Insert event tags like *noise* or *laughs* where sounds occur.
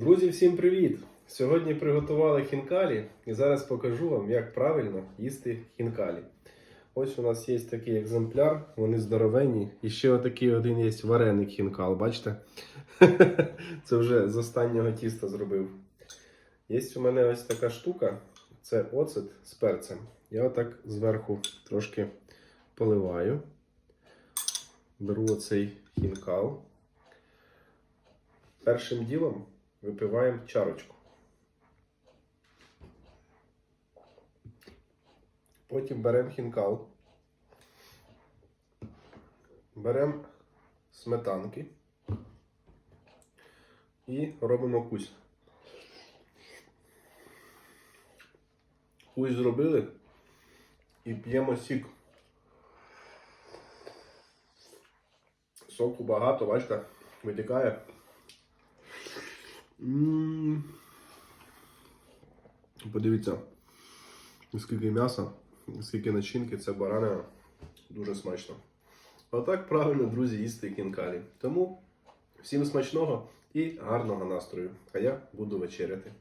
Друзі, всім привіт! Сьогодні приготували хінкалі і зараз покажу вам, як правильно їсти хінкалі. Ось у нас є такий екземпляр, вони здоровенні. І ще отакий один є варений хінкал, бачите? *laughs* Це вже з останнього тіста зробив. Є у мене ось така штука, це оцет з перцем. Я отак зверху трошки поливаю. Беру оцей хінкал. Першим ділом випиваємо чарочку. Потім беремо хінкал. Беремо сметанки і робимо кусь. Кусь зробили і п'ємо сік. Соку багато, бачите, витікає. Подивіться, скільки м'яса, скільки начинки, це баранина. Дуже смачно. Отак правильно, друзі, їсти кінкалі. Тому всім смачного і гарного настрою. А я буду вечеряти.